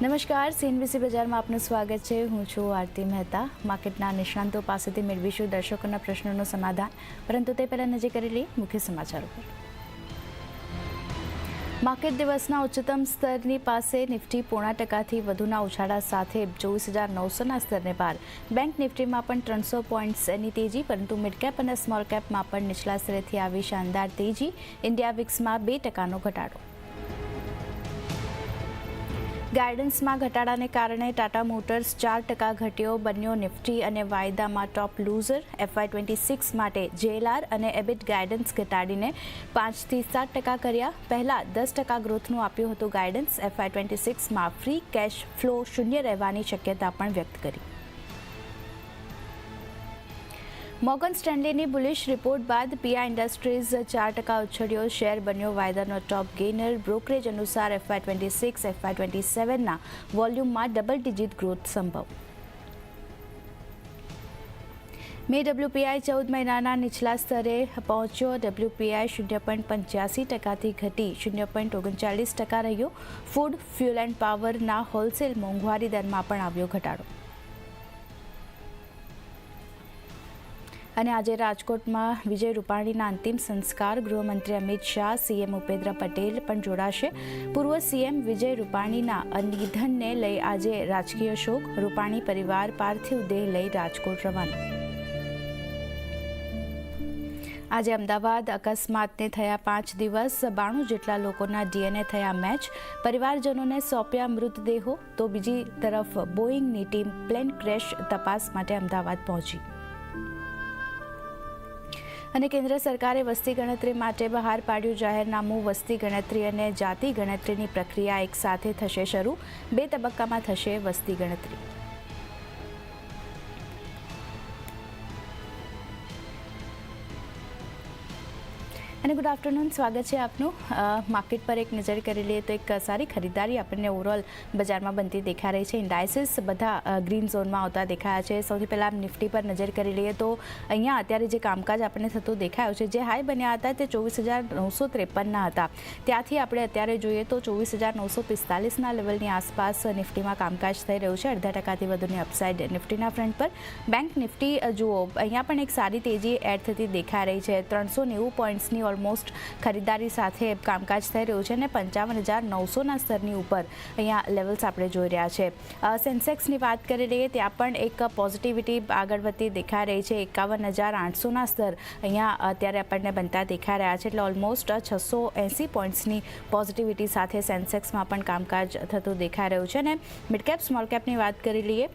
નમસ્કાર સીએનબીસી બજારમાં આપનું સ્વાગત છે. હું છું આરતી મહેતા. માર્કેટના નિષ્ણાંતો પાસેથી મેળવીશું દર્શકોના પ્રશ્નોનું સમાધાન. પરંતુ તે પહેલાં નજર કરી લઈએ મુખ્ય સમાચારો પર માર્કેટ દિવસના ઉચ્ચતમ સ્તરની પાસે નિફ્ટી પોણા ટકાથી વધુના ઉછાળા સાથે ચોવીસ હજાર નવસોના સ્તરને પાર. બેંક નિફ્ટીમાં પણ ત્રણસો પોઈન્ટ્સની તેજી, પરંતુ મિડ કેપ અને સ્મોલ કેપમાં પણ નીચલા સ્તરેથી આવી શાનદાર તેજી. ઇન્ડિયા વિક્સમાં બે ટકાનો ઘટાડો. ગાઈડન્સમાં ઘટાડાને કારણે ટાટા મોટર્સ ચાર ટકા ઘટ્યો, બન્યો નિફ્ટી અને વાયદામાં top loser. FY twenty six માટે જેએલઆર અને એબિટ ગાઈડન્સ ઘટાડીને પાંચથી સાત ટકા કર્યા. પહેલાં દસ ટકા ગ્રોથનું આપ્યું હતું ગાઈડન્સ. એફવાય ટ્વેન્ટી સિક્સમાં ફ્રી કેશ ફ્લો શૂન્ય રહેવાની શક્યતા પણ વ્યક્ત કરી. મોર્ગન સ્ટેન્લીની બુલિશ રિપોર્ટ બાદ પીઆઈ ઇન્ડસ્ટ્રીઝ ચાર ટકા ઉછળ્યો. શેર બન્યો વાયદાનો ટોપ ગેઇનર. બ્રોકરેજ અનુસાર FI twenty six FI twenty સેવનના વોલ્યુમમાં ડબલ ડિજિટ ગ્રોથ સંભવ. મે ડબ્લ્યુપીઆઈ ચૌદ મહિનાના નીચલા સ્તરે પહોંચ્યો. ડબ્લ્યુપીઆઈ શૂન્ય પોઈન્ટ પંચ્યાસી ટકાથી ઘટી, શૂન્ય પોઈન્ટ ઓગણચાલીસ ટકા રહ્યો. ફૂડ, ફ્યુલ એન્ડ પાવરના હોલસેલ મોંઘવારી દરમાં પણ આવ્યો ઘટાડો. અને આજે રાજકોટમાં વિજય રૂપાણીના અંતિમ સંસ્કાર. ગૃહમંત્રી અમિત શાહ, સીએમ ઉપેન્દ્ર પટેલ પણ જોડાશે. પૂર્વ સીએમ વિજય રૂપાણીના નિધનને લઈ આજે રાજકીય શોક. રૂપાણી પરિવાર પાર્થિવ દેહ લઈ રાજકોટ રવાના. આજે અમદાવાદ અકસ્માતને થયા પાંચ દિવસ. બાણું જેટલા લોકોના ડીએનએ થયા મેચ. પરિવારજનોને સોંપ્યા મૃતદેહો. તો બીજી તરફ બોઈંગની ટીમ પ્લેન ક્રેશ તપાસ માટે અમદાવાદ પહોંચી. અને કેન્દ્ર સરકારે વસ્તી ગણતરી માટે બહાર પાડ્યું જાહેરનામું વસ્તી ગણતરી અને જાતિ ગણતરીની પ્રક્રિયા એક સાથે થશે શરૂ. બે તબક્કામાં થશે વસ્તી ગણતરી. અને ગુડ આફ્ટરનૂન સ્વાગત છે આપનું. માર્કેટ પર એક નજર કરી લઈએ તો એક સારી ખરીદારી આપણને ઓવરઓલ બજારમાં બનતી દેખાઈ રહી છે. ઇન્ડાયસીસ બધા ગ્રીન ઝોનમાં આવતા દેખાયા છે. સૌથી પહેલાં નિફ્ટી પર નજર કરી લઈએ તો અહીંયા અત્યારે જે કામકાજ આપણને થતું દેખાયું છે, જે હાઈ બન્યા હતા તે ચોવીસ હજાર નવસો ત્રેપનના હતા. ત્યાંથી આપણે અત્યારે જોઈએ તો ચોવીસ હજાર નવસો પિસ્તાલીસના લેવલની આસપાસ નિફ્ટીમાં કામકાજ થઈ રહ્યું છે. અડધા ટકાથી વધુની અપસાઇડ નિફ્ટીના ફ્રન્ટ પર. બેંક નિફ્ટી જુઓ, અહીંયા પણ એક સારી તેજી એડ થતી દેખાઈ રહી છે. ત્રણસો નેવું પોઈન્ટ્સની ઓલમોસ્ટ ખરીદારી સાથે કામકાજ થઈ રહ્યું છે અને પંચાવન હજાર નવસોના સ્તરની ઉપર અહીંયા લેવલ્સ આપણે જોઈ રહ્યા છે. સેન્સેક્સની વાત કરી લઈએ ત્યાં પણ એક પોઝિટિવિટી આગળ વધતી દેખાઈ રહી છે. એકાવન હજાર આઠસોના સ્તર અહીંયા અત્યારે આપણને બનતા દેખાઈ રહ્યા છે. એટલે ઓલમોસ્ટ છસો એંસી પોઈન્ટ્સની પોઝિટિવિટી સાથે સેન્સેક્સમાં પણ કામકાજ થતું દેખાઈ રહ્યું છે. અને મિડકેપ સ્મોલ કેપની વાત કરી લઈએ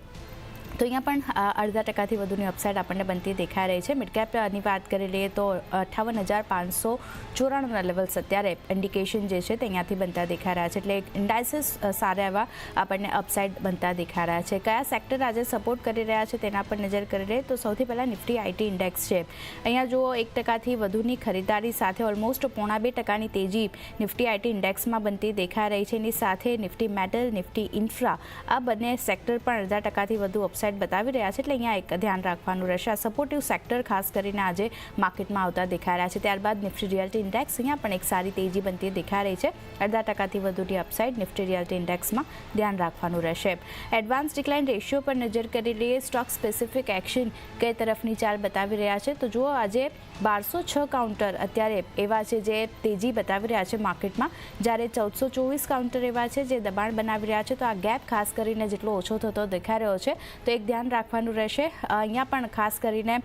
તો અહીંયા પણ અડધા ટકાથી વધુની અપસાઇડ આપણને બનતી દેખાઈ રહી છે. મિડકેપની વાત કરી લઈએ તો અઠાવન હજાર પાંચસો ચોરાણુંના લેવલ્સ અત્યારે ઇન્ડિકેશન જે છે તે અહીંયાથી બનતા દેખાઈ રહ્યા છે. એટલે ઇન્ડાઇસિસ સારા એવા આપણને અપસાઇડ બનતા દેખાઈ રહ્યા છે. કયા સેક્ટર આજે સપોર્ટ કરી રહ્યા છે તેના પર નજર કરી લઈએ તો સૌથી પહેલાં નિફ્ટી આઈટી ઇન્ડેક્સ છે. અહીંયા જુઓ, એક ટકાથી વધુની ખરીદારી સાથે ઓલમોસ્ટ પોણા બે ટકાની તેજી નિફ્ટી આઈટી ઇન્ડેક્સમાં બનતી દેખાઈ રહી છે. એની સાથે નિફ્ટી મેટલ નિફ્ટી ઇન્ફ્રા આ બંને સેક્ટર પણ અડધા ટકાથી વધુ અપસાઇડ વેબસાઇટ બતાવી રહ્યા છે એટલે અહીંયા એક ધ્યાન રાખવાનું રહેશે. આ સપોર્ટિવ સેક્ટર ખાસ કરીને આજે માર્કેટમાં આવતા દેખાઈ રહ્યા છે. ત્યારબાદ નિફ્ટી રિયલ્ટી ઇન્ડેક્સ અહીંયા પણ એક સારી તેજી બનતી દેખાઈ રહી છે. અડધા ટકાથી વધુની અપસાઇડ નિફ્ટી રિયાલિટી ઇન્ડેક્સમાં ધ્યાન રાખવાનું રહેશે. એડવાન્સ ડિક્લાઇન રેશિયો પર નજર કરી લઈએ. સ્ટોક સ્પેસિફિક એક્શન કઈ તરફની ચાલ બતાવી રહ્યા છે. તો જુઓ, આજે બારસો છ કાઉન્ટર અત્યારે એવા છે જે તેજી બતાવી રહ્યા છે માર્કેટમાં જ્યારે ચૌદસો ચોવીસ કાઉન્ટર એવા છે જે દબાણ બનાવી રહ્યા છે. તો આ ગેપ ખાસ કરીને જેટલો ઓછો થતો દેખાઈ રહ્યો છે, તો એક ધ્યાન રાખવાનું રહેશે. અહીંયા પણ ખાસ કરીને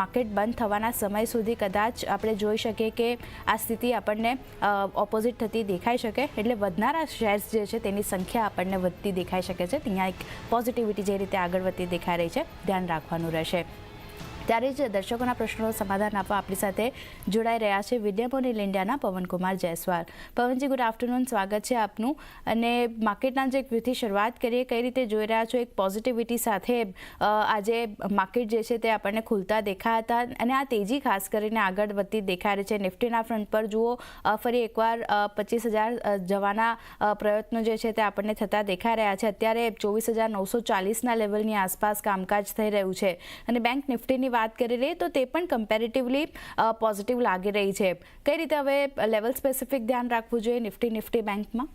માર્કેટ બંધ થવાના સમય સુધી કદાચ આપણે જોઈ શકીએ કે આ સ્થિતિ આપણને ઓપોઝિટ થતી દેખાઈ શકે. એટલે વધનારા શેર્સ જે છે તેની સંખ્યા આપણને વધતી દેખાઈ શકે છે. ત્યાં એક પોઝિટિવિટી જે રીતે આગળ વધતી દેખાઈ રહી છે, ધ્યાન રાખવાનું રહેશે. ત્યારે જ દર્શકોના પ્રશ્નોનું સમાધાન આપવા આપણી સાથે જોડાઈ રહ્યા છે વિદ્યાપોનિલ ઇન્ડિયાના પવનકુમાર જયસ્વાલ. પવનજી ગુડ આફ્ટરનૂન સ્વાગત છે આપનું. અને માર્કેટના જે વ્યૂથી શરૂઆત કરીએ, કઈ રીતે જોઈ રહ્યા છો? એક પોઝિટિવિટી સાથે આજે માર્કેટ જે છે તે આપણને ખુલતા દેખાયા હતા અને આ તેજી ખાસ કરીને આગળ વધતી રહી છે. નિફ્ટીના ફ્રન્ટ પર જુઓ ફરી એકવાર પચીસ હજાર જવાના પ્રયત્નો જે છે તે આપણને થતા દેખાઈ રહ્યા છે. અત્યારે ચોવીસ હજાર નવસો ચાલીસના લેવલની આસપાસ કામકાજ થઈ રહ્યું છે. અને બેંક નિફ્ટીની વાત કરી લઈએ તો તે પણ કમ્પેરેટિવલી પોઝિટિવ લાગી રહી છે. કઈ રીતે હવે લેવલ સ્પેસિફિક ધ્યાન રાખવું જોઈએ નિફ્ટી નિફ્ટી બેંકમાં?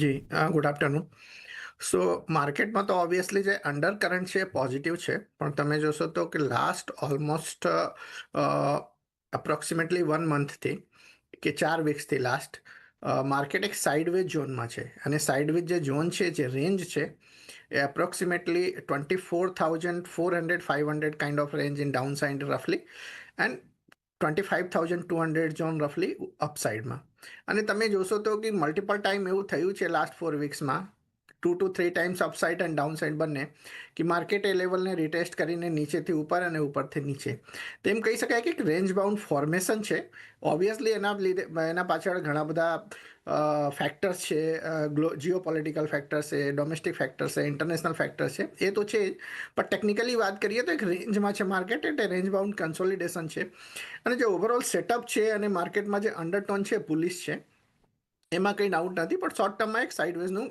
જી ગુડ આફ્ટરનૂન સો માર્કેટમાં તો ઓબ્વિયસલી જે અંડર કરંટ છે પોઝિટિવ છે, પણ તમે જોશો તો કે લાસ્ટ ઓલમોસ્ટ અપ્રોક્સિમેટલી વન મંથથી કે ચાર વીક્સથી લાસ્ટ માર્કેટ એક સાઇડવેજ ઝોનમાં છે. અને સાઇડવેજ જે ઝોન છે, જે રેન્જ છે એ approximately twenty four thousand four in five roughly two hundred zone રફલી અપસાઇડમાં અને તમે જોશો તો કે મલ્ટિપલ ટાઈમ એવું થયું છે last four વીક્સમાં two two three times upside and down side બંને, કે માર્કેટ એ લેવલને રિટેસ્ટ કરીને નીચેથી ઉપર અને ઉપરથી નીચે. તેમ કહી શકાય કે રેન્જ બાઉન્ડ ફોર્મેશન છે. ઓબ્વિયસલી એના લીધે, એના પાછળ ઘણા બધા ફેક્ટર્સ છે ગ્લો જીઓ પોલિટિકલ ફેક્ટર્સ છે ડોમેસ્ટિક ફેક્ટર્સ છે ઇન્ટરનેશનલ ફેક્ટર્સ છે, એ તો છે જ. પણ ટેકનિકલી વાત કરીએ તો એક રેન્જમાં છે માર્કેટ એટલે રેન્જ બાઉન્ડ કન્સોલિડેશન છે. અને જે ઓવરઓલ સેટઅપ છે અને માર્કેટમાં જે અંડરટોન છે પુલિસ છે, એમાં કંઈ ડાઉટ નથી, પણ શોર્ટ ટર્મમાં એક સાઇડવેઝનું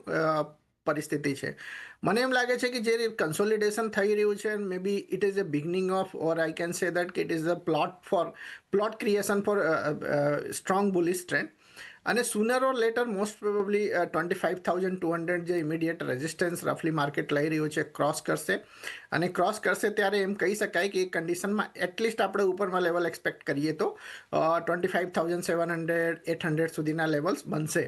પરિસ્થિતિ છે. મને એમ લાગે છે કે જે કન્સોલિડેશન થઈ રહ્યું છે may be it is a beginning of or I can say that કે it is a plot for plot creation for strong bullish trend અને sooner or later most probably twenty five thousand two hundred જે immediate resistance રફલી market લઈ રહ્યું છે cross કરશે. અને cross કરશે ત્યારે એમ કહી શકાય કે એ કન્ડિશનમાં એટલીસ્ટ આપણે ઉપરમાં લેવલ એક્સપેક્ટ કરીએ તો twenty five thousand seven hundred eight hundred સુધીના લેવલ્સ બનશે.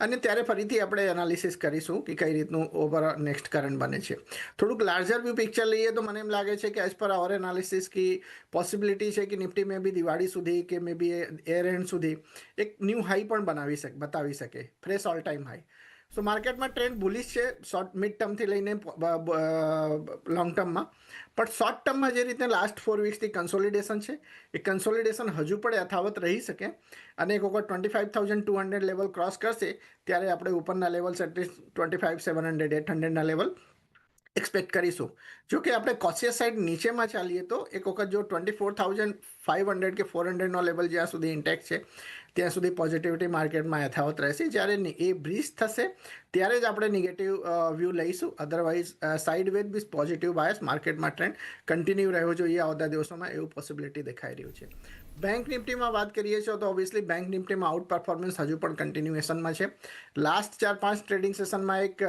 અને ત્યારે ફરીથી આપણે એનાલિસિસ કરીશું કે કઈ રીતનું ઓવર નેક્સ્ટ કરંટ બને છે. થોડુંક લાર્જર વ્યૂ પિક્ચર લઈએ તો મને એમ લાગે છે કે એઝ પર અવર એનાલિસિસ કે પોસિબિલિટી છે કે નિફ્ટી મે બી દિવાળી સુધી કે મે બી એર એન્ડ સુધી એક ન્યૂ હાઈ પણ બનાવી શકે બતાવી શકે. Fresh all time high so માર્કેટમાં ટ્રેન્ડ બુલિશ છે શોર્ટ મિડ ટર્મથી લઈને લોંગ ટર્મમાં પણ શોર્ટ ટર્મમાં જે રીતે લાસ્ટ ફોર વીક્સથી કન્સોલિડેશન છે, એ કન્સોલિડેશન હજુ પણ યથાવત રહી શકે. અને એક વખત twenty five thousand two hundred level cross કરશે, ત્યારે આપણે ઉપરના levels at least twenty five seven hundred eight હંડ્રેડના level expect કરીશું. જો કે આપણે કોશિયસ સાઇડ નીચેમાં ચાલીએ તો એક વખત જો twenty four thousand five hundred કે ફોર હંડ્રેડનો લેવલ જ્યાં સુધી ઇન્ટેક છે ત્યાં સુધી પોઝિટિવિટી માર્કેટમાં યથાવત રહેશે. જ્યારે એ બ્રીઝ થશે, ત્યારે જ આપણે નેગેટિવ વ્યૂ લઈશું. Otherwise side Veda be positive bias માર્કેટમાં ટ્રેન્ડ કન્ટિન્યુ રહેવો જોઈએ આવતા દિવસોમાં એવું પોસિબિલિટી દેખાઈ રહ્યું છે. બેંક નિફ્ટીમાં વાત કરીએ છીએ તો ઓબ્વિયસલી બેંક નિફ્ટીમાં આઉટ પરફોર્મન્સ હજુ પણ કન્ટિન્યુએશનમાં છે. લાસ્ટ ચાર, પાંચ ટ્રેડિંગ સેશનમાં એક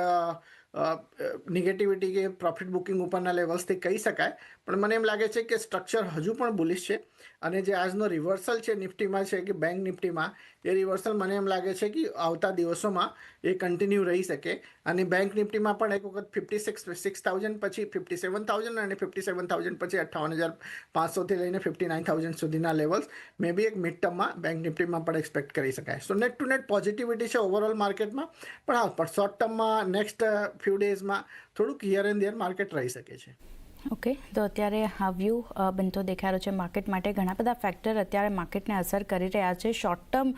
નેગેટિવિટી કે પ્રોફિટ બુકિંગ ઉપરના લેવલ્સથી કહી શકાય. પણ મને એમ લાગે છે કે સ્ટ્રક્ચર હજુ પણ બુલિશ છે અને જે આજનો રિવર્સલ છે નિફ્ટીમાં છે કે બેંક નિફ્ટીમાં, એ રિવર્સલ મને એમ લાગે છે કે આવતા દિવસોમાં એ કન્ટિન્યુ રહી શકે. અને બેંક નિફ્ટીમાં પણ એક વખત ફિફ્ટી સિક્સ સિક્સ થાઉઝન્ડ પછી ફિફ્ટી સેવન થાઉઝન્ડ અને ફિફ્ટી સેવન થાઉઝન્ડ પછી અઠ્ઠાવન હજાર પાંચસોથી લઈને ફિફ્ટી નાઇન થાઉઝન્ડ સુધીના લેવલ્સ મે બી એક મિડ ટર્મમાં બેંક નિફ્ટીમાં પણ એક્સપેક્ટ કરી શકાય. So net to net positivity છે ઓવરઓલ માર્કેટમાં પણ હા, પણ શોર્ટ ટર્મમાં નેક્સ્ટ ફ્યુ ડેઝમાં થોડુંક હિયર એન્ડ ધેર માર્કેટ રહી શકે છે. ઓકે તો અત્યારે આ વ્યૂ બનતો દેખાઈ રહ્યો છે માર્કેટ માટે. ઘણા બધા ફેક્ટર અત્યારે માર્કેટને અસર કરી રહ્યા છે. શોર્ટ ટર્મ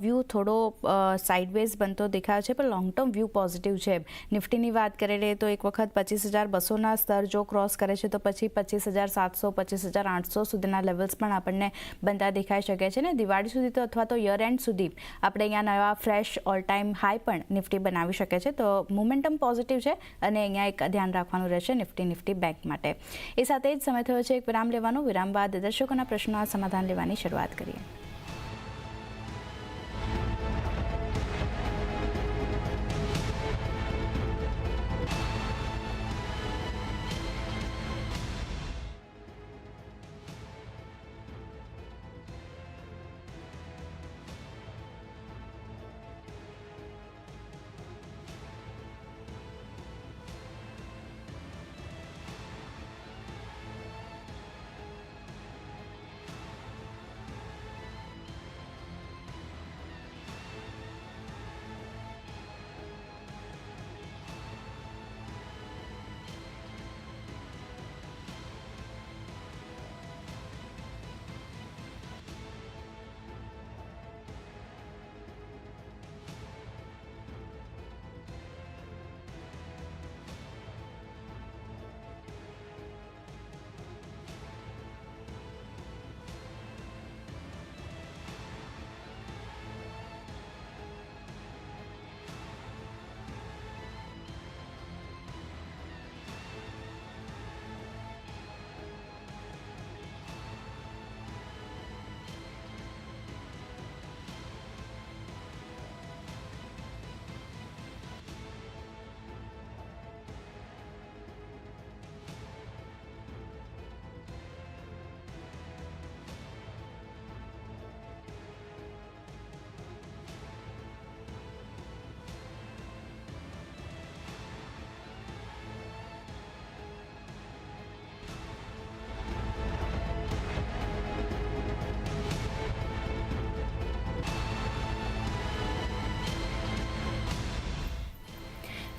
વ્યૂ થોડો સાઇડવેઝ બનતો દેખાયો છે, પણ લોંગ ટર્મ વ્યૂ પોઝિટિવ છે. નિફ્ટીની વાત કરી લઈએ તો એક વખત પચીસ હજાર બસોના સ્તર જો ક્રોસ કરે છે, તો પછી પચીસ હજાર સાતસો, પચીસ હજાર આઠસો સુધીના લેવલ્સ પણ આપણને બનતા દેખાઈ શકે છે. ને દિવાળી સુધી તો અથવા તો યર એન્ડ સુધી આપણે અહીંયા નવા ફ્રેશ ઓલ ટાઈમ હાઈ પણ નિફ્ટી બનાવી શકે છે. તો મોમેન્ટમ પોઝિટિવ છે અને અહીંયા એક ધ્યાન રાખવાનું રહેશે નિફ્ટી નિફ્ટી બેંક માટે. એ સાથે જ સમય થયો છે એક વિરામ લેવાનો. વિરામ બાદ દર્શકોના પ્રશ્નોના સમાધાન લેવાની શરૂઆત કરીએ.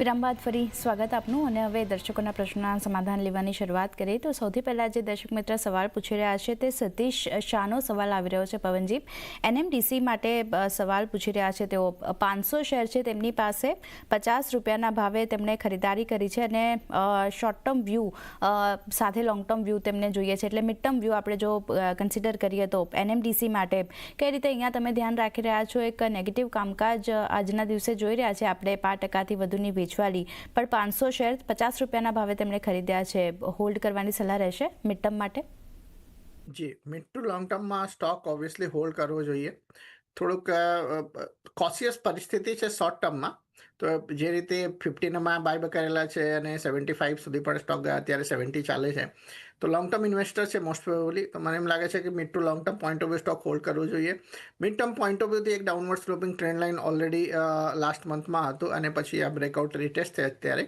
વિરામ ફરી સ્વાગત આપનું અને હવે દર્શકોના પ્રશ્નોના સમાધાન લેવાની શરૂઆત કરીએ. તો સૌથી પહેલાં જે દર્શક મિત્ર સવાલ પૂછી રહ્યા છે તે સતીશ શાહનો સવાલ આવી રહ્યો છે પવનજી એનએમડીસી માટે સવાલ પૂછી રહ્યા છે તેઓ. પાંચસો શેર છે તેમની પાસે. પચાસ રૂપિયાના ભાવે તેમણે ખરીદારી કરી છે અને શોર્ટ ટર્મ વ્યૂ સાથે લોંગ ટર્મ વ્યૂ તેમને જોઈએ છે. એટલે મિડ ટર્મ વ્યૂ આપણે જો કન્સિડર કરીએ તો એનએમડીસી માટે કઈ રીતે અહીંયા તમે ધ્યાન રાખી રહ્યા છો? એક નેગેટિવ કામકાજ આજના દિવસે જોઈ રહ્યા છે. આપણે પાંચ ટકાથી વધુની વેચવાલી પણ પાંચસો શેર પચાસ રૂપિયાના ભાવે તેમણે ખરીદ્યા છે. હોલ્ડ કરવાની સલાહ રહેશે મિડ ટર્મ માટે. જી મિડ ટુ લોંગ ટર્મમાં સ્ટોક ઓબ્વિયસલી હોલ્ડ કરવો જોઈએ. થોડુંક કોશિયસ પરિસ્થિતિ છે શોર્ટ ટર્મમાં તો જે રીતે ફિફ્ટીનમાં બાય કરેલા છે અને સેવન્ટી ફાઇવ સુધી પણ સ્ટોક ગયા, અત્યારે સેવન્ટી ચાલે છે. તો લોંગ ટર્મ ઇન્વેસ્ટર છે મોસ્ટ પ્રોબેબલી તો મને એમ લાગે છે કે mid to long term point of view stock hold કરવું જોઈએ. મિડ ટર્મ પોઈન્ટ ઓફ વ્યૂથી એક downward sloping trend line already last મંથમાં હતું અને પછી આ બ્રેકઆઉટ રીટેસ્ટ થયા અત્યારે.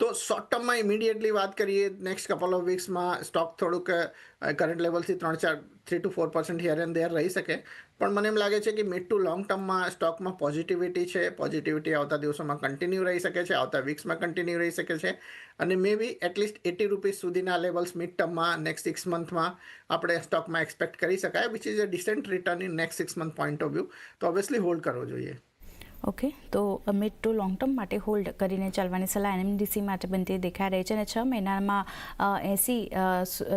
તો શોર્ટ ટર્મમાં ઇમિડિયેટલી વાત કરીએ. નેક્સ્ટ કપલ ઓફ વીક્સમાં સ્ટોક થોડુંક કરંટ લેવલથી ત્રણ ચાર three to four percent here and there રહી શકે. પણ મને એમ લાગે છે કે મિડ ટુ લોંગ ટર્મમાં સ્ટોકમાં પોઝિટિવિટી છે પોઝિટિવિટી આવતા દિવસોમાં કન્ટિન્યુ રહી શકે છે, આવતા વીક્સમાં કન્ટિન્યુ રહી શકે છે. અને maybe at least eighty rupees સુધીના લેવલ્સ મિડ ટર્મમાં નેક્સ્ટ સિક્સ મંથમાં આપણે સ્ટોકમાં એક્સપેક્ટ કરી શકાય which is a decent return in next six month point of view તો ઓબ્વિયસલી હોલ્ડ કરવો જોઈએ. ઓકે તો મિડ ટુ લોંગ ટર્મ માટે હોલ્ડ કરીને ચાલવાની સલાહ એનએમડીસી માટે બનતી દેખાઈ રહી છે અને છ મહિનામાં એંસી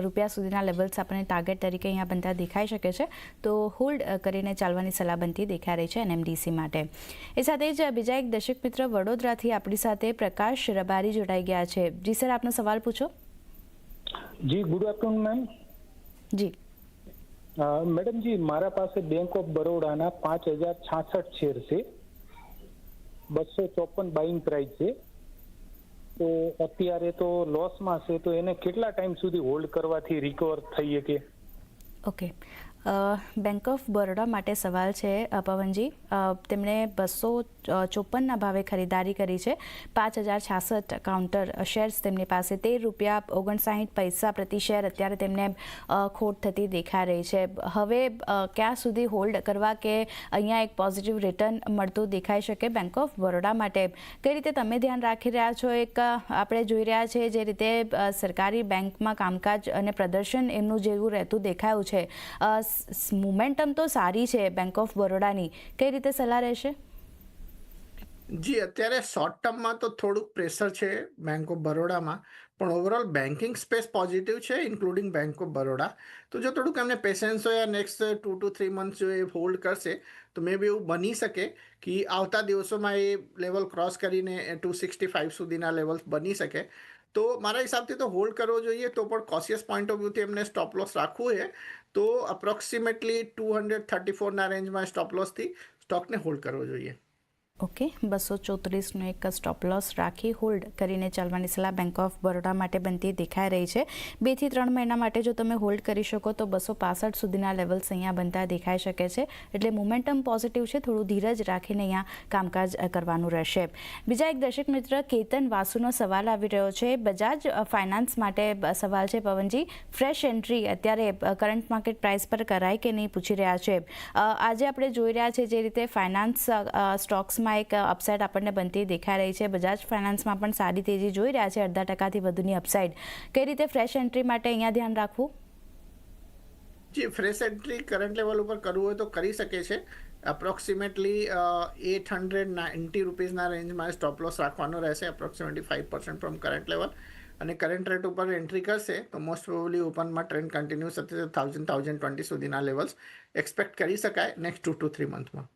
રૂપિયા સુધીના લેવલ્સ આપણને ટાર્ગેટ તરીકે અહીંયા બનતા દેખાઈ શકે છે. તો હોલ્ડ કરીને ચાલવાની સલાહ બનતી દેખાઈ રહી છે એનએમડીસી માટે. એ સાથે જ બીજા એક દર્શક મિત્ર વડોદરાથી આપણી સાથે પ્રકાશ રબારી જોડાઈ ગયા છે. જી સર આપનો સવાલ પૂછો. જી ગુડ આફ્ટરનૂન મેમ જી. મેડમ જી મારા પાસે બેંક ઓફ બરોડાના પાંચ હજાર છાસઠ શેર છે. બસો ચોપન બાઇંગ પ્રાઇસ છે. તો અત્યારે તો લોસમાં છે, તો એને કેટલા ટાઈમ સુધી હોલ્ડ કરવાથી રિકવર થઈ શકે? ઓકે બેંક ઓફ બરોડા માટે સવાલ છે પવનજી. તેમણે બસો ચોપનના ભાવે ખરીદારી કરી છે. પાંચ હજાર છાસઠ કાઉન્ટર શેર્સ તેમની પાસે. તેર રૂપિયા, ઓગણસાઠ પૈસા પ્રતિ શેર અત્યારે તેમને ખોટ થતી દેખાઈ રહી છે. હવે ક્યાં સુધી હોલ્ડ કરવા કે અહીંયા એક પોઝિટિવ રિટર્ન મળતું દેખાઈ શકે બેંક ઓફ બરોડા માટે? કઈ રીતે તમે ધ્યાન રાખી રહ્યા છો? એક આપણે જોઈ રહ્યા છે જે રીતે સરકારી બેંકમાં કામકાજ અને પ્રદર્શન એમનું જેવું રહેતું દેખાયું છે. મુમેન્ટમ તો સારી છે બેંક ઓફ બરોડાની કઈ રીતે સલાહ રહેશે? જી, અત્યારે શોર્ટ ટર્મમાં તો થોડુંક પ્રેશર છે બેંક ઓફ બરોડામાં પણ ઓવરઓલ બેન્કિંગ સ્પેસ પોઝિટિવ છે ઇન્ક્લુડિંગ બેંક ઓફ બરોડા તો જો થોડુંક એમને પેશન્સ હોય next to two three month જો એ હોલ્ડ કરશે, તો મે બી એવું બની શકે કે આવતા દિવસોમાં એ લેવલ ક્રોસ કરીને ટુ સિક્સટી ફાઇવ સુધીના લેવલ્સ બની શકે. તો મારા હિસાબથી તો હોલ્ડ કરવો જોઈએ, તો પણ કોશિયસ પોઈન્ટ ઓફ વ્યૂથી એમને સ્ટોપ લોસ રાખવું છે. તો અપ્રોક્સિમેટલી ટુ હંડ્રેડ થર્ટી ફોરના રેન્જમાં સ્ટોપ લોસથી સ્ટોકને હોલ્ડ કરવો જોઈએ. ઓકે, બસો ચોત્રીસનો એક સ્ટોપ લોસ રાખી હોલ્ડ કરીને ચાલવાની સલાહ બેંક ઓફ બરોડા માટે બનતી દેખાઈ રહી છે. બેથી ત્રણ મહિના માટે જો તમે હોલ્ડ કરી શકો તો બસો પાસઠ સુધીના લેવલ્સ અહીંયા બનતા દેખાઈ શકે છે. એટલે મોમેન્ટમ પોઝિટિવ છે, થોડું ધીરજ રાખીને અહીંયા કામકાજ કરવાનું રહેશે. બીજા એક દર્શક મિત્ર કેતન વાસુનો સવાલ આવી રહ્યો છે. બજાજ ફાઇનાન્સ માટે સવાલ છે પવનજી. ફ્રેશ એન્ટ્રી અત્યારે કરંટ માર્કેટ પ્રાઇસ પર કરાય કે નહીં પૂછી રહ્યા છે? આજે આપણે જોઈ રહ્યા છે જે રીતે ફાઇનાન્સ સ્ટોક્સમાં એક અપસાઇડ આપણને બનતી દેખાઈ રહી છે. બજાજ ફાઇનાન્સમાં પણ સારી તેજી જોઈ રહ્યા છે. અડધા ટકાથી વધુની અપસાઇડ કઈ રીતે ફ્રેશ એન્ટ્રી માટે અહીંયા ધ્યાન રાખવું? જે ફ્રેશ એન્ટ્રી કરંટ લેવલ ઉપર કરવું હોય તો કરી શકે છે. અપ્રોક્સિમેટલી એટ હંડ્રેડ નાઇન્ટી રૂપીઝના રેન્જમાં સ્ટોપ લોસ રાખવાનો રહેશે. Approximately five percent from current level અને કરંટ રેટ ઉપર એન્ટ્રી કરશે, તો મોસ્ટ પ્રોબલી ઓપનમાં ટ્રેન્ડ કન્ટિન્યુ થશે થાઉઝન્ડ થાઉઝન્ડ ટ્વેન્ટી સુધીના લેવલ્સ એક્સપેક્ટ કરી શકાય નેક્સ્ટ ટુ ટુ થ્રી મંથમાં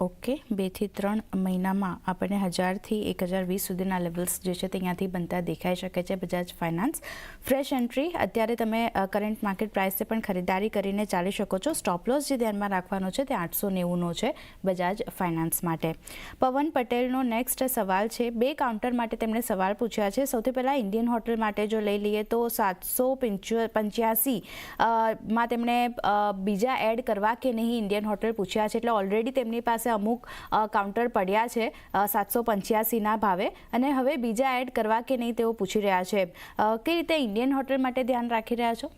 ઓકે બેથી ત્રણ મહિનામાં આપણને હજારથી એક હજાર વીસ સુધીના લેવલ્સ જે છે તે અહીંયાથી બનતા દેખાઈ શકે છે બજાજ ફાઇનાન્સ ફ્રેશ એન્ટ્રી અત્યારે તમે કરંટ માર્કેટ પ્રાઇસથી પણ ખરીદારી કરીને ચાલી શકો છો. સ્ટોપ લોસ જે ધ્યાનમાં રાખવાનો છે તે આઠસો નેવુંનો છે બજાજ ફાઇનાન્સ માટે. પવન પટેલનો નેક્સ્ટ સવાલ છે. બે કાઉન્ટર માટે તેમણે સવાલ પૂછ્યા છે. સૌથી પહેલાં ઇન્ડિયન હોટલ માટે જો લઈ લઈએ તો સાતસો પંચ્યાસી માં તેમણે બીજા એડ કરવા કે નહીં ઇન્ડિયન હોટલ પૂછ્યા છે. એટલે ઓલરેડી તેમની પાસે અમુક કાઉન્ટર પડ્યા છે સાતસો પંચ્યાસીના ભાવે. અને હવે બીજા એડ કરવા કે નહીં તેઓ પૂછી રહ્યા છે. કઈ રીતે ઇન્ડિયન હોટલ માટે ધ્યાન રાખી રહ્યા છો?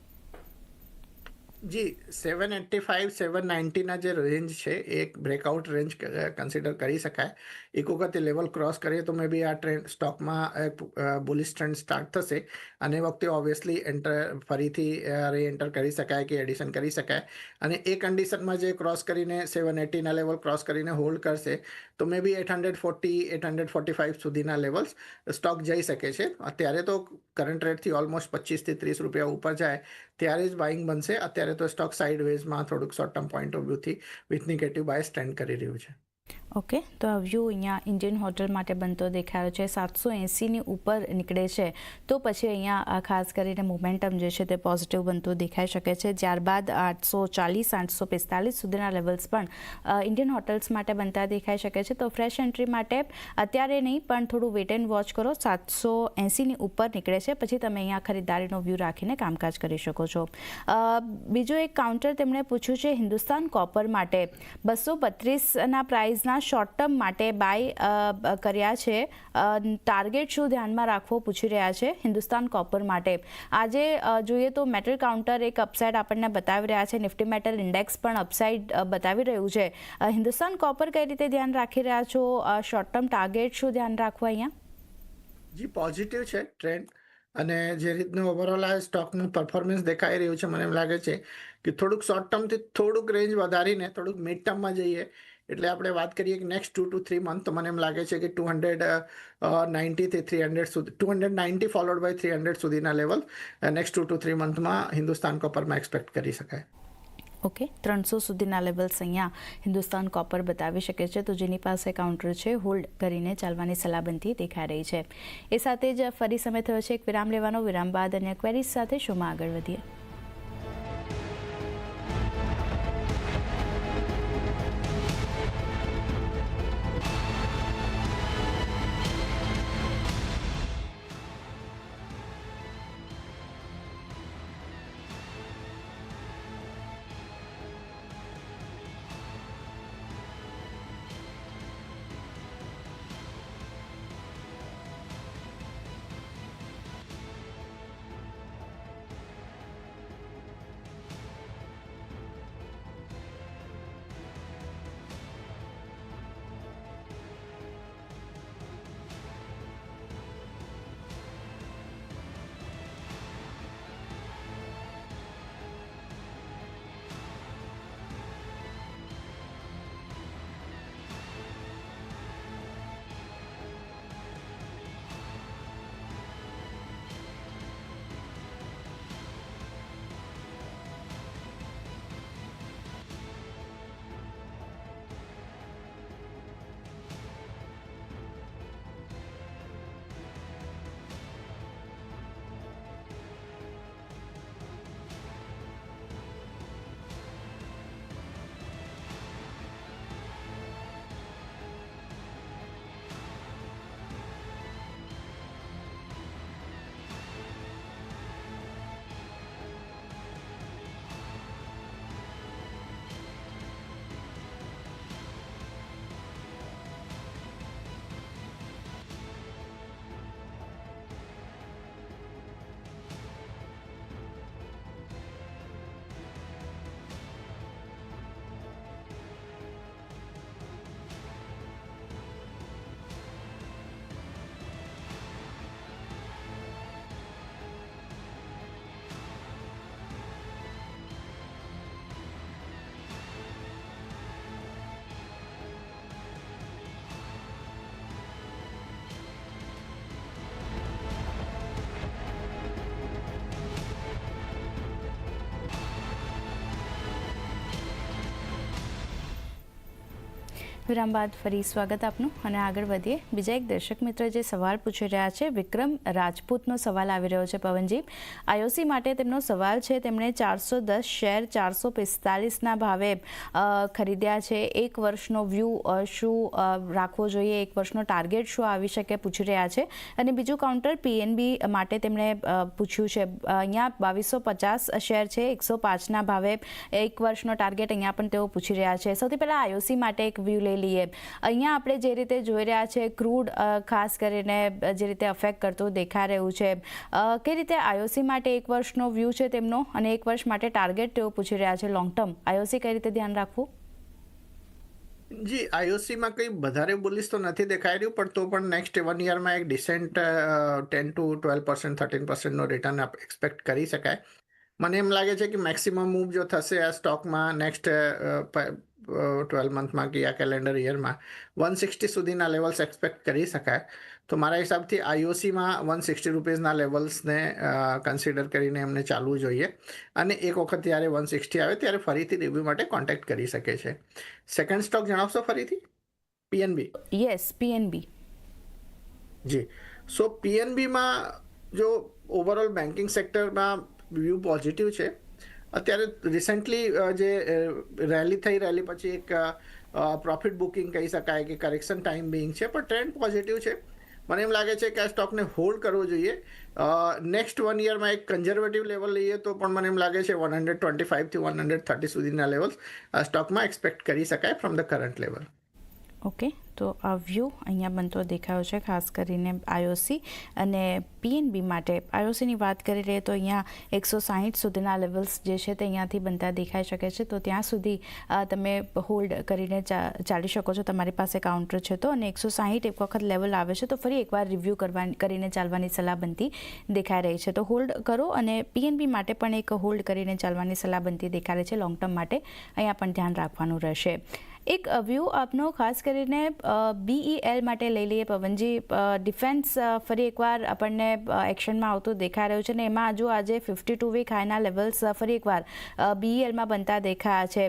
જી સેવન એટ્ટી ફાઇવ સેવન નાઇન્ટીના જે રેન્જ છે, એ એક બ્રેકઆઉટ રેન્જ કન્સિડર કરી શકાય. એક વખત એ લેવલ ક્રોસ કરીએ તો મે બી આ ટ્રેન્ડ સ્ટોકમાં એક બુલિશ ટ્રેન્ડ સ્ટાર્ટ થશે. અને વખતે ઓબ્વિયસલી એન્ટર ફરીથી રી એન્ટર કરી શકાય કે એડિશન કરી શકાય. અને એ કન્ડિશનમાં જે ક્રોસ કરીને સેવન એટીના લેવલ ક્રોસ કરીને હોલ્ડ કરશે, તો maybe eight hundred forty eight hundred forty five સુધીના લેવલ્સ સ્ટોક જઈ શકે છે. અત્યારે તો કરંટ રેટથી ઓલમોસ્ટ પચીસથી ત્રીસ રૂપિયા ઉપર જાય. ત્યારે જ બાઇંગ બનશે. અત્યારે તો સ્ટોક સાઇડ વેઝમાં થોડુંક શોર્ટ ટર્મ પોઈન્ટ ઓફ વ્યૂથી વિથ નિગેટિવ બાય સ્ટેન્ડ કરી રહ્યું છે. ઓકે, તો આ વ્યૂ અહીંયા ઇન્ડિયન હોટલ માટે બનતો દેખાયો છે. સાતસો એંસીની ઉપર નીકળે છે. તો પછી અહીંયા ખાસ કરીને મોમેન્ટમ જે છે તે પોઝિટિવ બનતું દેખાઈ શકે છે. ત્યારબાદ આઠસો ચાલીસ, આઠસો પિસ્તાલીસ સુધીના લેવલ્સ પણ ઇન્ડિયન હોટલ્સ માટે બનતા દેખાઈ શકે છે. તો ફ્રેશ એન્ટ્રી માટે અત્યારે નહીં, પણ થોડું વેટ એન્ડ વોચ કરો. સાતસો એંસીની ઉપર નીકળે છે. પછી તમે અહીંયા ખરીદારીનો વ્યૂ રાખીને કામકાજ કરી શકો છો. બીજું એક કાઉન્ટર તેમણે પૂછ્યું છે, હિન્દુસ્તાન કોપર માટે. બસો બત્રીસના પ્રાઇઝના શોર્ટ ટર્મ માટે બાય કર્યા છે. ટાર્ગેટ શું ધ્યાનમાં રાખવો પૂછી રહ્યા છે હિન્દુસ્તાન કોપર માટે. આજે જોઈએ તો મેટલ કાઉન્ટર એક અપસાઇડ આપણને બતાવી રહ્યા છે. નિફ્ટી મેટલ ઇન્ડેક્સ પણ અપસાઇડ બતાવી રહ્યું છે. હિન્દુસ્તાન કોપર કઈ રીતે ધ્યાન રાખી રહ્યા છો? શોર્ટ ટર્મ ટાર્ગેટ શું ધ્યાન રાખવું અહીંયા? જી પોઝિટિવ છે ટ્રેન્ડ અને જે રીતનું ઓવરઓલ આ સ્ટોકનું પરફોર્મન્સ દેખાઈ રહ્યું છે, મને એમ લાગે છે કે થોડુંક શોર્ટ ટર્મથી થોડુંક રેન્જ વધારીને થોડુંક મિડ ટર્મમાં જઈએ. એટલે આપણે વાત કરીએ કે next two to three month મને એમ લાગે છે કે ટુ હંડ્રેડ નાઇન્ટીથી થ્રી હંડ્રેડ સુધી two hundred ninety followed by three hundred સુધીના level next two to three મંથમાં Hindustan કોપરમાં એક્સપેક્ટ કરી શકાય. ઓકે ત્રણસો સુધીના લેવલ્સ અહીંયા હિન્દુસ્તાન કોપર બતાવી શકે છે. તો જેની પાસે કાઉન્ટર છે હોલ્ડ કરીને ચાલવાની સલાહબંધી દેખાઈ રહી છે. એ સાથે જ ફરી સમય થયો છે. એક વિરામ લેવાનો. વિરામ બાદ અન્ય ક્વેરીઝ સાથે શોમાં આગળ વધીએ. વિરામ બાદ ફરી સ્વાગત આપનું. અને આગળ વધીએ. બીજા એક દર્શક મિત્ર જે સવાલ પૂછી રહ્યા છે, વિક્રમ રાજપૂતનો સવાલ આવી રહ્યો છે, પવનજી. આઈઓસી માટે તેમનો સવાલ છે, તેમણે ચારસો દસ શેર ચારસો પિસ્તાલીસના ભાવે ખરીદ્યા છે. એક વર્ષનો વ્યૂ શું રાખવો જોઈએ? એક વર્ષનો ટાર્ગેટ શું આવી શકે? પૂછી રહ્યા છે. અને બીજું કાઉન્ટર પીએનબી માટે તેમણે પૂછ્યું છે અહીંયા બાવીસો પચાસ શેર છે, એકસો પાંચના ભાવે એક વર્ષનો ટાર્ગેટ, અહીંયા પણ તેઓ પૂછી રહ્યા છે. સૌથી પહેલાં આઈઓસી માટે એક વ્યૂ લઈ લઈએ. અહીંયા આપણે જે રીતે જોઈ રહ્યા છે, ક્રૂડ ખાસ કરીને જે રીતે અફેક્ટ કરતું દેખાઈ રહ્યું છે. કઈ રીતે આઈઓસી માટે એક વર્ષનો વ્યૂ છે તેમનો અને એક વર્ષ માટે ટાર્ગેટ તેઓ પૂછી રહ્યા છે લોંગ ટર્મ આઈઓસી કઈ રીતે ધ્યાન રાખવું? જી આઈઓસીમાં કંઈ વધારે બોલીશ તો નથી દેખાઈ રહ્યું, પણ તો પણ નેક્સ્ટ વન યરમાં એક decent ten to twelve percent thirteen પર્સન્ટનો return expect કરી શકાય. મને એમ લાગે છે કે મેક્સિમમ મૂવ જો થશે આ સ્ટોકમાં નેક્સ્ટ ટ્વેલ્વ મંથમાં કે આ કેલેન્ડર યરમાં વન સિક્સટી સુધીના લેવલ્સ એક્સપેક્ટ કરી શકાય. તો મારા હિસાબથી આઈઓસીમાં વન સિક્સટી રૂપીઝના લેવલ્સને કન્સિડર કરીને એમને ચાલવું જોઈએ. અને એક વખત જ્યારે વન સિક્સટી આવે ત્યારે ફરીથી રિવ્યૂ માટે કોન્ટેક્ટ કરી શકે છે. સેકન્ડ સ્ટોક જણાવશો ફરીથી? PNB yes PNB ji. So પીએનબીમાં જો ઓવરઓલ બેન્કિંગ સેક્ટરમાં વ્યૂ પોઝિટિવ છે અત્યારે રિસેન્ટલી જે રેલી થઈ રેલી પછી એક પ્રોફિટ બુકિંગ કહી શકાય કે કરેક્શન ટાઈમ બિંગ છે, પણ ટ્રેન્ડ પોઝિટિવ છે. મને એમ લાગે છે કે આ સ્ટોકને હોલ્ડ કરવો જોઈએ. નેક્સ્ટ વન યરમાં એક કન્ઝર્વેટિવ લેવલ લઈએ તો પણ મને એમ લાગે છે વન હંડ્રેડ ટ્વેન્ટી ફાઇવથી વન હંડ્રેડ થર્ટી સુધીના લેવલ્સ આ સ્ટોકમાં એક્સપેક્ટ કરી શકાય from the current level okay, તો આ વ્યૂ અહીંયા બનતો દેખાયો છે ખાસ કરીને આઈઓસી અને પીએનબી માટે. આઈઓસીની વાત કરી રહીએ તો અહીંયા એકસો સાહીઠ સુધીના લેવલ્સ જે છે તે અહીંયાથી બનતા દેખાઈ શકે છે. તો ત્યાં સુધી તમે હોલ્ડ કરીને ચાલી શકો છો. તમારી પાસે કાઉન્ટર છે તો અને એકસો સાહીઠ એક વખત લેવલ આવે છે તો ફરી એકવાર રિવ્યૂ કરવાની કરીને ચાલવાની સલાહ બનતી દેખાઈ રહી છે. તો હોલ્ડ કરો અને પીએનબી માટે પણ એક હોલ્ડ કરીને ચાલવાની સલાહ બનતી દેખાઈ છે. લોંગ ટર્મ માટે અહીંયા પણ ધ્યાન રાખવાનું રહેશે. એક વ્યૂ આપનો, ખાસ કરીને બીઈએલ માટે લઈ લઈએ, પવનજી. ડિફેન્સ ફરી એકવાર આપણને એક્શનમાં આવતું દેખાઈ રહ્યું છે ને એમાં હજુ આજે ફિફ્ટી ટુ વીક હાઈના લેવલ્સ ફરી એકવાર બીઈએલમાં બનતા દેખાયા છે.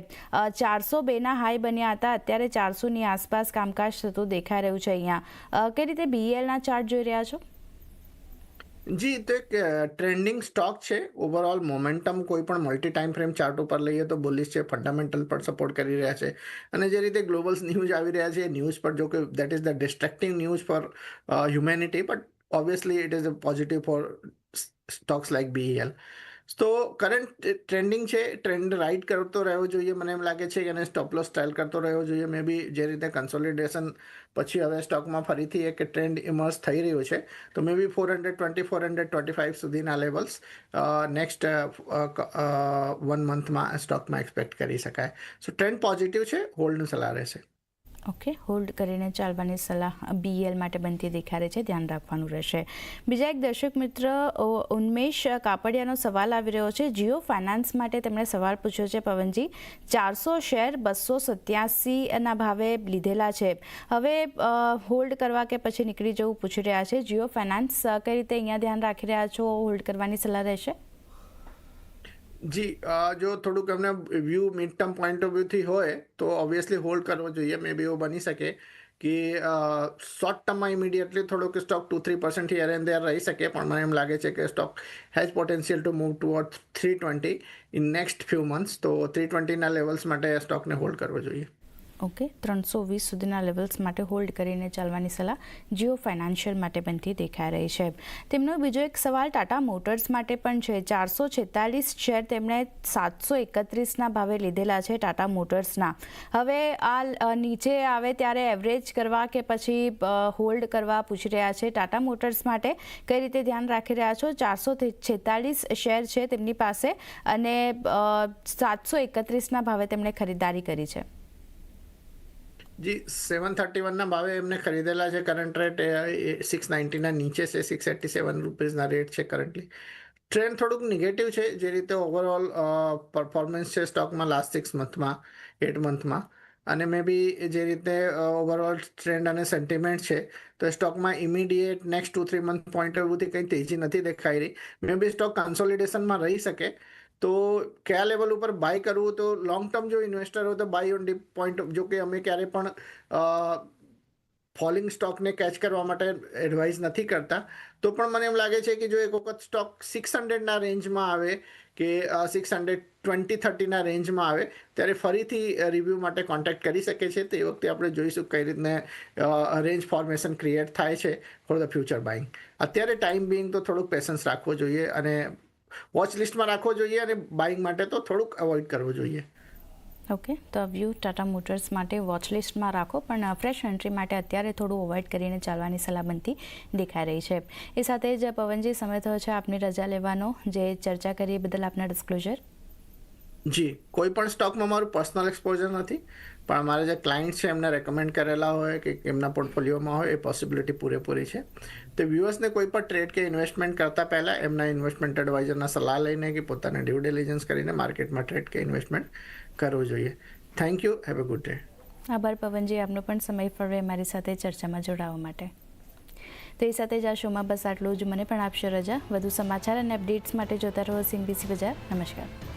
ચારસો બેના હાઈ બન્યા હતા, અત્યારે ચારસોની આસપાસ કામકાજ થતું દેખાઈ રહ્યું છે અહીંયા. કઈ રીતે બીઈએલના ચાર્ટ જોઈ રહ્યા છો? જી, તો એક ટ્રેન્ડિંગ સ્ટોક છે. ઓવરઓલ મોમેન્ટમ કોઈ પણ મલ્ટી ટાઈમ ફ્રેમ ચાર્ટ ઉપર લઈએ તો બોલિશ છે ફંડામેન્ટલ પર સપોર્ટ કરી રહ્યા છે. અને જે રીતે ગ્લોબલ્સ ન્યૂઝ આવી રહ્યા છે ન્યૂઝ પર જો કે that is the distracting news for humanity but obviously it is a positive for stocks like BL તો કરંટ ટ્રેન્ડિંગ છે ટ્રેન્ડ રાઇટ કરતો રહેવો જોઈએ. મને એમ લાગે છે કે એને સ્ટોપ લોસ સ્ટાઇલ કરતો રહેવો જોઈએ. મે બી જે રીતે કન્સોલિડેશન પછી હવે સ્ટોકમાં ફરીથી એક ટ્રેન્ડ ઇમર્સ થઈ રહ્યું છે. તો maybe four hundred twenty four hundred twenty five સુધીના લેવલ્સ નેક્સ્ટ વન મંથમાં સ્ટોકમાં એક્સપેક્ટ કરી શકાય. સો ટ્રેન્ડ પોઝિટિવ છે હોલ્ડનું સલાહ રહેશે. ઓકે, હોલ્ડ કરીને ચાલવાની સલાહ બીએલ માટે બનતી રહી છે, ધ્યાન રાખવાનું રહેશે. બીજા એક દર્શક મિત્ર ઉન્મેશ કાપડિયાનો સવાલ આવી રહ્યો છે. જીઓ ફાઇનાન્સ માટે તેમણે સવાલ પૂછ્યો છે, પવનજી, ચારસો શેર બસો સત્યાસીના ભાવે લીધેલા છે. હવે હોલ્ડ કરવા કે પછી નીકળી જવું પૂછી રહ્યા છે. જીઓ ફાઇનાન્સ કઈ રીતે અહીંયા ધ્યાન રાખી રહ્યા છો? હોલ્ડ કરવાની સલાહ રહેશે. જી જો થોડુંક એમને view mid term point of વ્યૂથી હોય, તો ઓબ્વિયસલી હોલ્ડ કરવો જોઈએ. મે બી એવું બની શકે કે શોર્ટ ટર્મમાં ઇમિડિયેટલી થોડુંક stock two three percent here and there રહી શકે, પણ મને એમ લાગે છે કે stock has potential to move toward three twenty in next few months તો થ્રી ટ્વેન્ટીના લેવલ્સ માટે સ્ટોકને હોલ્ડ કરવો જોઈએ. ઓકે, ત્રણસો વીસ સુધીના લેવલ્સ માટે હોલ્ડ કરીને ચાલવાની સલાહ જીઓ ફાઇનાન્શિયલ માટે બનતી દેખાઈ રહી છે. તેમનો બીજો એક સવાલ ટાટા મોટર્સ માટે પણ છે. ચારસો છેતાલીસ શેર તેમણે સાતસો એકત્રીસના ભાવે લીધેલા છે ટાટા મોટર્સના. હવે આ નીચે આવે ત્યારે એવરેજ કરવા કે પછી હોલ્ડ કરવા પૂછી રહ્યા છે ટાટા મોટર્સ માટે. કઈ રીતે ધ્યાન રાખી રહ્યા છો? ચારસો છેતાલીસ શેર છે તેમની પાસે અને સાતસો એકત્રીસના ભાવે તેમણે ખરીદારી કરી છે. જી સેવન થર્ટી વનના ભાવે એમને ખરીદેલા છે કરંટ રેટ એ સિક્સ નાઇન્ટીના નીચે છે સિક્સ એટી સેવન રૂપીઝના રેટ છે કરન્ટલી ટ્રેન્ડ થોડુંક નેગેટિવ છે, જે રીતે ઓવરઓલ પરફોર્મન્સ છે સ્ટોકમાં લાસ્ટ સિક્સ મંથમાં એટ મંથમાં અને મે બી જે રીતે ઓવરઓલ ટ્રેન્ડ અને સેન્ટિમેન્ટ છે, તો સ્ટોકમાં immediate next to three month point of વ્યૂથી કંઈ તેજી નથી દેખાઈ રહી. મે બી સ્ટોક કન્સોલિડેશનમાં રહી શકે તો કયા લેવલ ઉપર બાય કરવું? તો લોંગ ટર્મ જો ઇન્વેસ્ટર હોય તો બાય ઓન ડી પોઈન્ટ જો કે અમે ક્યારે પણ ફોલિંગ સ્ટોકને કેચ કરવા માટે એડવાઇસ નથી કરતા. તો પણ મને એમ લાગે છે કે જો એક વખત સ્ટોક સિક્સ હંડ્રેડના રેન્જમાં આવે કે સિક્સ હંડ્રેડ ટ્વેન્ટી થર્ટીના રેન્જમાં આવે, ત્યારે ફરીથી રિવ્યૂ માટે કોન્ટેક્ટ કરી શકે છે. તે વખતે આપણે જોઈશું કઈ રીતને રેન્જ ફોર્મેશન ક્રિએટ થાય છે ફોર ધ ફ્યુચર બાઇંગ અત્યારે ટાઈમ બિંગ તો થોડુંક પેશન્સ રાખવો જોઈએ અને વોચ લિસ્ટમાં રાખવો જોઈએ અને બાઇંગ માટે તો થોડુંક અવોઇડ કરવું જોઈએ. ઓકે તો વ્યૂ ટાટા મોટર્સ માટે વોચ લિસ્ટમાં રાખો, પણ ફ્રેશ એન્ટ્રી માટે અત્યારે થોડું અવોઇડ કરીને ચાલવાની સલામતી દેખાઈ રહી છે. એ સાથે જ, પવનજી, સમય થયો છે આપની રજા લેવાનો. જે ચર્ચા કરી બદલ આપના ડિસ્ક્લોઝર જી, કોઈ પણ સ્ટોકમાં મારું પર્સનલ એક્સપોઝર નથી, પણ મારા જે ક્લાયન્ટ છે એમને રેકમેન્ડ કરેલા હોય કે એમના પોર્ટફોલિયોમાં હોય, એ પોસિબિલિટી પૂરેપૂરી છે. તો વ્યૂઅર્સને કોઈ પણ ટ્રેડ કે ઇન્વેસ્ટમેન્ટ કરતા પહેલાં એમના ઇન્વેસ્ટમેન્ટ એડવાઇઝરના સલાહ લઈને કે પોતાને ડ્યુ ડિલિજન્સ કરીને માર્કેટમાં ટ્રેડ કે ઇન્વેસ્ટમેન્ટ કરવું જોઈએ. Thank you have a good day આભાર પવનજી, આપનો પણ સમય ફળવે મારી સાથે ચર્ચામાં જોડાવા માટે. તો એ સાથે જ આ શોમાં બસ આટલું જ. મને પણ આપશો રજા. વધુ સમાચાર અને અપડેટ્સ માટે જોતા રહો સીનબીસી બજાર. નમસ્કાર.